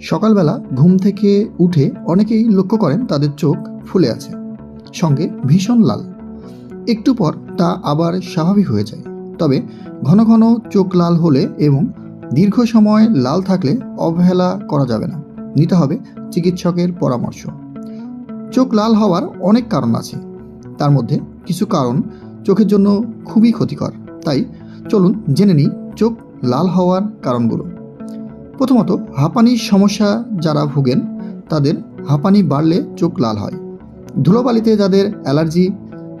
সকালবেলা ঘুম থেকে উঠে অনেকেই লক্ষ্য করেন তাদের চোখ ফুলে আছে। সঙ্গে ভীষণ লাল। একটু পর তা আবার স্বাভাবিক হয়ে যায়। তবে ঘন ঘন চোখ লাল হলে এবং দীর্ঘ সময় লাল থাকলে অবহেলা করা যাবে না। নিতে হবে চিকিৎসকের পরামর্শ। চোখ লাল হওয়ার অনেক কারণ আছে। তার মধ্যে কিছু কারণ চোখের জন্য খুবই ক্ষতিকর। তাই চলুন জেনে নিই চোখ লাল হওয়ার কারণগুলো। প্রথমত হাঁপানির সমস্যা যারা ভোগেন, তাদের হাঁপানি বাড়লে চোখ লাল হয়। ধুলোবালিতে যাদের অ্যালার্জি,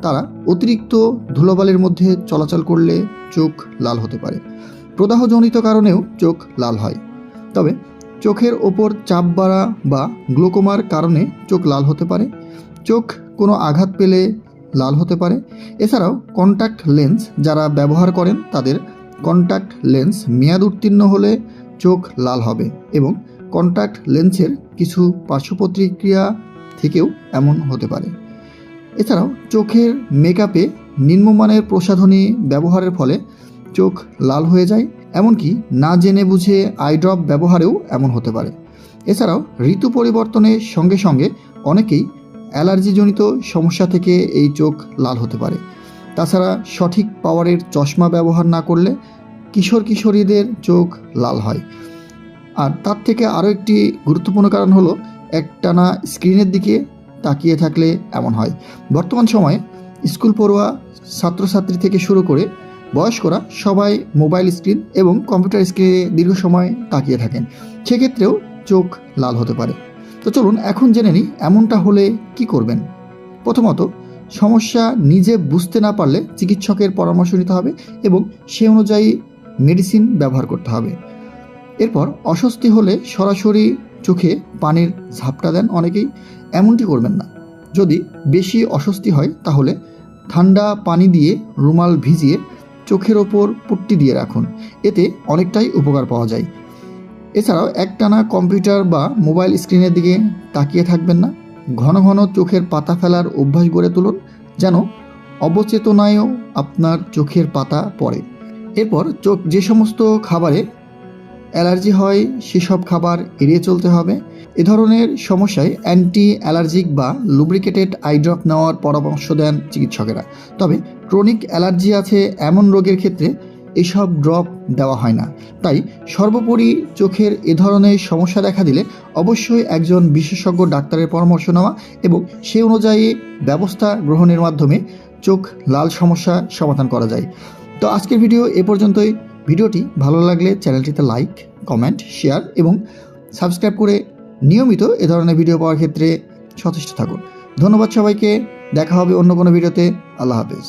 তারা অতিরিক্ত ধুলোবালির মধ্যে চলাচল করলে চোখ লাল হতে পারে। প্রদাহজনিত কারণেও চোখ লাল হয়। তবে চোখের ওপর চাপ বাড়া বা গ্লোকোমার কারণে চোখ লাল হতে পারে। চোখ কোনো আঘাত পেলে লাল হতে পারে। এছাড়াও কন্ট্যাক্ট লেন্স যারা ব্যবহার করেন, তাদের কন্ট্যাক্ট লেন্স মেয়াদ উত্তীর্ণ হলে চোখ লাল হবে এবং কন্ট্যাক্ট লেন্সের কিছু পার্শ্বপ্রতিক্রিয়া থেকেও এমন হতে পারে। এছাড়াও চোখের মেকআপে নিম্নমানের প্রসাধনী ব্যবহারের ফলে চোখ লাল হয়ে যায়, এমনকি না জেনে বুঝে আই ড্রপ ব্যবহারেও এমন হতে পারে। এছাড়াও ঋতু পরিবর্তনের সঙ্গে সঙ্গে অনেকেই অ্যালার্জিজনিত সমস্যা থেকে এই চোখ লাল হতে পারে। তাছাড়া সঠিক পাওয়ারের চশমা ব্যবহার না করলে কিশোর কিশোরীদের চোখ লাল হয়। আর তার থেকে আরও একটি গুরুত্বপূর্ণ কারণ হলো, একটানা স্ক্রিনের দিকে তাকিয়ে থাকলে এমন হয়। বর্তমান সময়ে স্কুল পড়ুয়া ছাত্রছাত্রী থেকে শুরু করে বয়স্করা সবাই মোবাইল স্ক্রিন এবং কম্পিউটার স্ক্রিনে দীর্ঘ সময় তাকিয়ে থাকেন। সেক্ষেত্রেও চোখ লাল হতে পারে। তো চলুন এখন জেনে নিই, এমনটা হলে কি করবেন? প্রথমত, সমস্যা নিজে বুঝতে না পারলে চিকিৎসকের পরামর্শ নিতে হবে এবং সে অনুযায়ী মেডিসিন ব্যবহার করতে হবে। এরপর অস্বস্তি হলে সরাসরি চোখে পানির ঝাপটা দেন অনেকেই। এমনটি করবেন না। যদি বেশি অস্বস্তি হয়, তাহলে ঠান্ডা পানি দিয়ে রুমাল ভিজিয়ে চোখের ওপর পট্টি দিয়ে রাখুন। এতে অনেকটাই উপকার পাওয়া যায়। এছাড়াও একটানা কম্পিউটার বা মোবাইল স্ক্রিনের দিকে তাকিয়ে থাকবেন না। ঘন ঘন চোখের পাতা ফেলার অভ্যাস গড়ে তুলুন, যেন অবচেতনায়ও আপনার চোখের পাতা পড়ে। এরপর চোখ যে সমস্ত খাবারে অ্যালার্জি হয়, সেসব খাবার এড়িয়ে চলতে হবে। এ ধরনের সমস্যায় অ্যান্টি অ্যালার্জিক বা লুব্রিকেটেড আইড্রপ নেওয়ার পরামর্শ দেন চিকিৎসকেরা। তবে ক্রনিক অ্যালার্জি আছে এমন রোগের ক্ষেত্রে এসব ড্রপ দেওয়া হয় না। তাই সর্বোপরি চোখের এ ধরনের সমস্যা দেখা দিলে অবশ্যই একজন বিশেষজ্ঞ ডাক্তারের পরামর্শ নেওয়া এবং সে অনুযায়ী ব্যবস্থা গ্রহণের মাধ্যমে চোখ লাল সমস্যা সমাধান করা যায়। তো আজকের ভিডিও এ পর্যন্তই। ভিডিওটি ভালো লাগলে চ্যানেলটিতে লাইক, কমেন্ট, শেয়ার এবং সাবস্ক্রাইব করে নিয়মিত এ ধরনের ভিডিও পাওয়ার ক্ষেত্রে সচেষ্ট থাকুন। ধন্যবাদ সবাইকে। দেখা হবে অন্য কোনো ভিডিওতে। আল্লাহ হাফেজ।